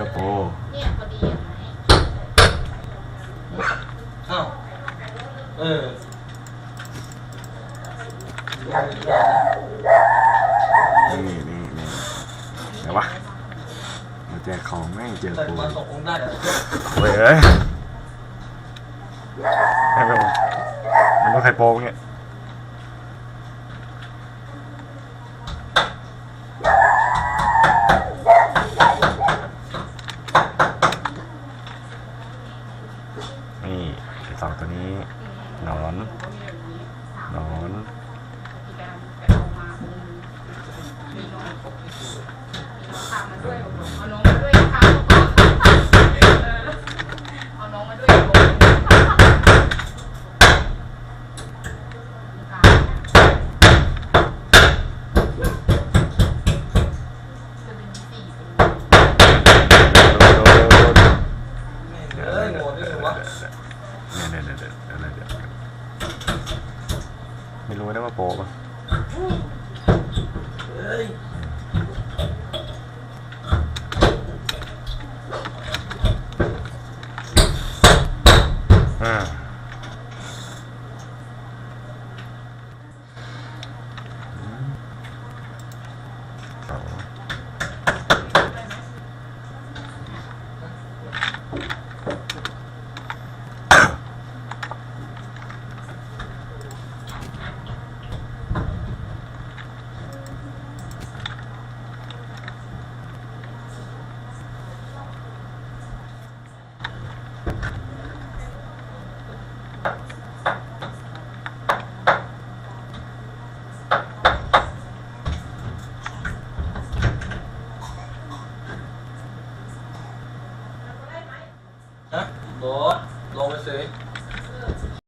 ก็โปรเนี่ยพอดีอะไหมอ้าวเออนี่นี่นี่เดี๋ยววะมาแจกของแม่งเจอแต่โปรมันตกลงได้เหรอเว้ยเอ้ยไม่เป็นไรมันต้องใครโปรเนี่ย สองตัวนี้นอนนอนด้วยเอาน้องมาด้วยค่ะเอาน้องมาด้วยจะเป็นสี่ เออโง่ด้วยวะี่ยเนี่ยเนี่ยเนี่ยเนี่ยเนี่ยไม่รู้นะว่าโปรปะอ่าสอง ฮะโบลงไปสิ